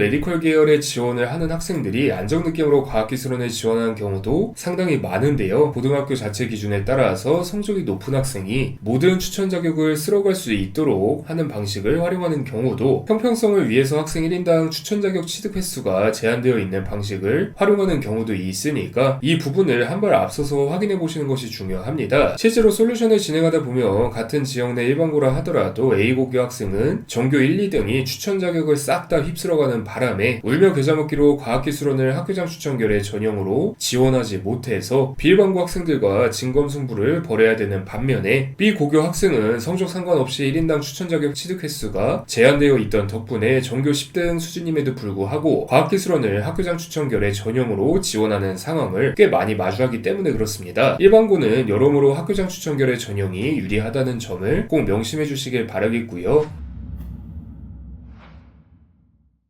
메디컬 계열에 지원을 하는 학생들이 안정 느낌으로 과학기술원에 지원하는 경우도 상당히 많은데요. 고등학교 자체 기준에 따라서 성적이 높은 학생이 모든 추천 자격을 쓸어갈 수 있도록 하는 방식을 활용하는 경우도 형평성을 위해서 학생 1인당 추천 자격 취득 횟수가 제한되어 있는 방식을 활용하는 경우도 있으니까 이 부분을 한 발 앞서서 확인해 보시는 것이 중요합니다. 실제로 솔루션을 진행하다 보면 같은 지역 내 일반고라 하더라도 A고교 학생은 전교 1, 2등이 추천 자격을 싹 다 휩쓸어가는 바람에 울며 겨자 먹기로 과학기술원을 학교장 추천결의 전형으로 지원하지 못해서 비일반고 학생들과 진검승부를 벌여야 되는 반면에 B고교 학생은 성적 상관없이 1인당 추천 자격 취득 횟수가 제한되어 있던 덕분에 전교 10등 수준임에도 불구하고 과학기술원을 학교장 추천결의 전형으로 지원하는 상황을 꽤 많이 마주하기 때문에 그렇습니다. 일반고는 여러모로 학교장 추천결의 전형이 유리하다는 점을 꼭 명심해 주시길 바라겠고요.